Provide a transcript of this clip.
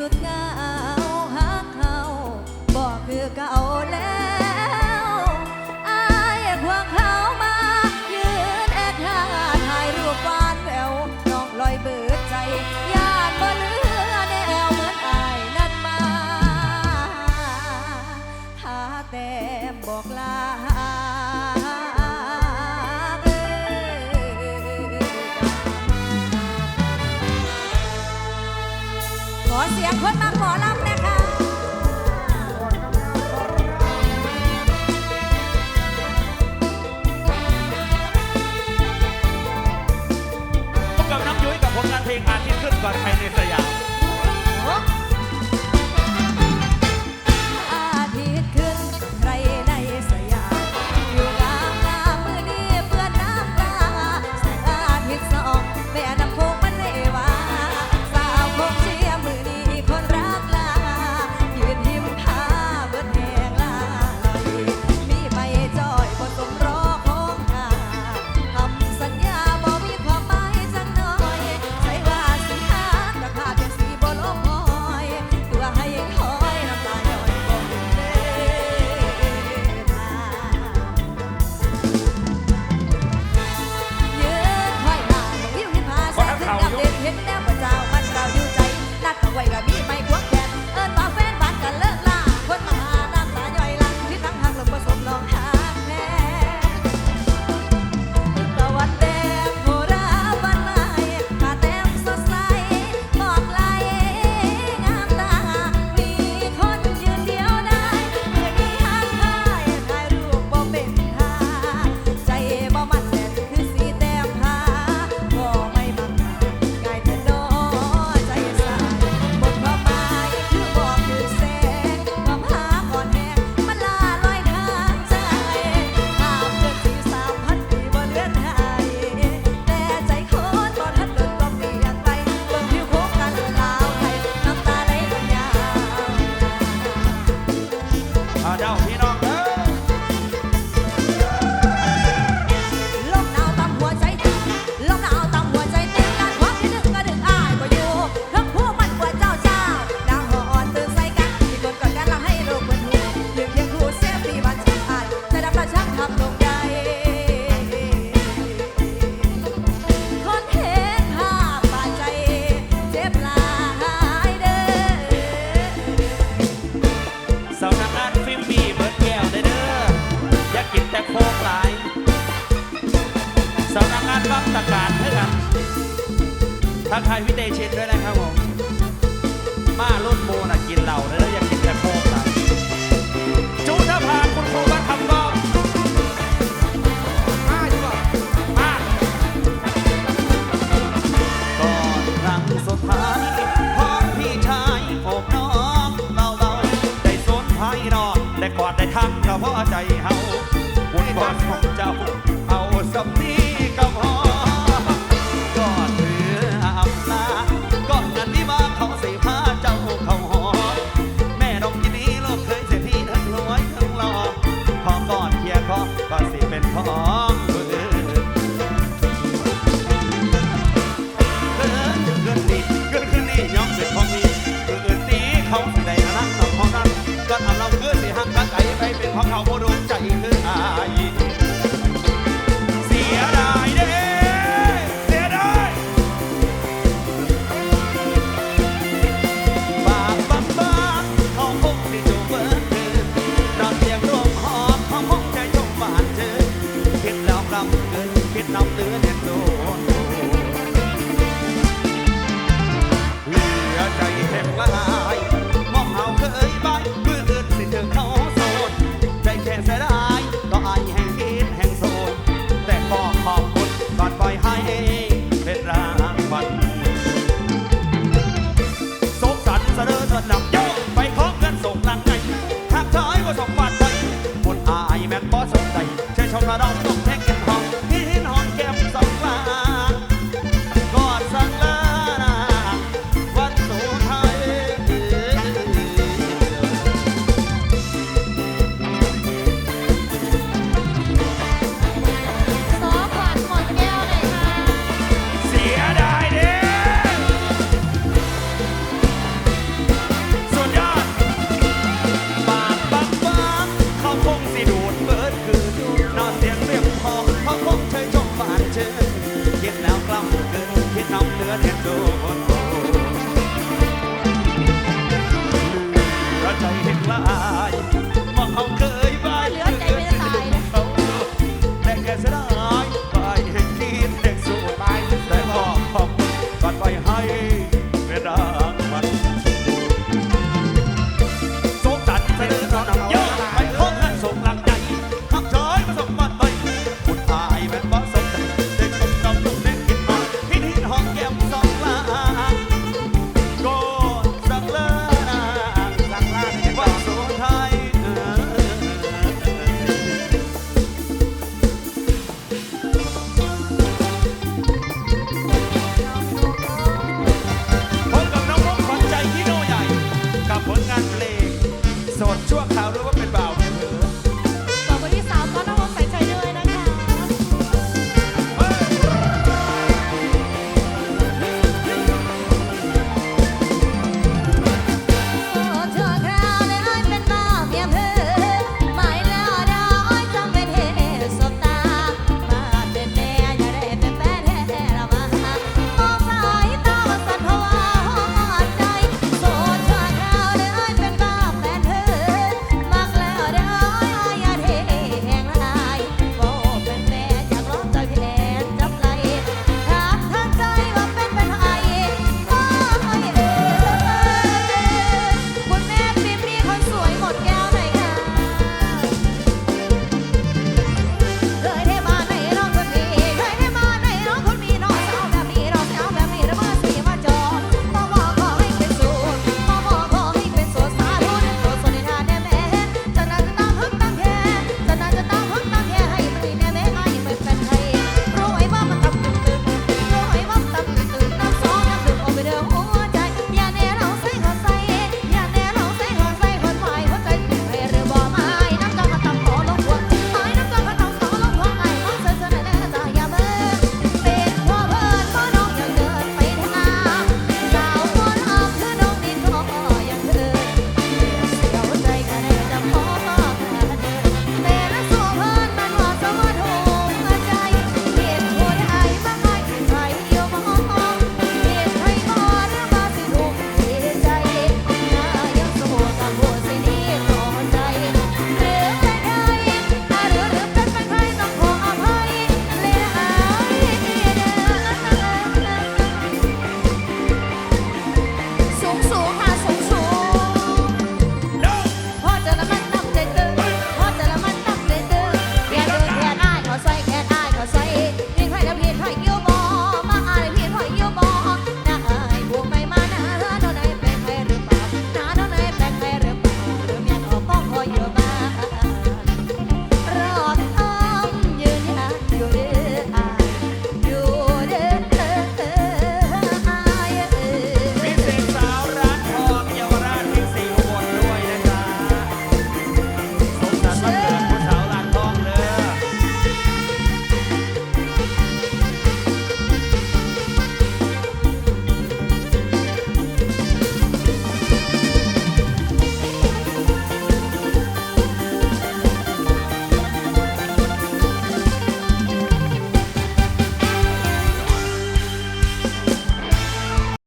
สุดงา ขอเสียงคนมาขอรับนะคะพบกับน้ำยุ้ยกับผลงานเพลงอาทิตย์ขึ้นก่อนใครในสย ทักทายพี่เตชินด้วยนะครับผมมาลดโมน่ะกินเหล่าแล้วอยากกินแต่โคกล่จูนภาคุณครูบ้านคำก็มาดีกว่ามาก่อนครั้งสุดท้ายพร้อมพี่ชายอบน้องเราเราได้สนภายนอกแต่กอดได้ทักกระเพาะใจเฮาบุญบอลของเจ้า I don't know. hagan esto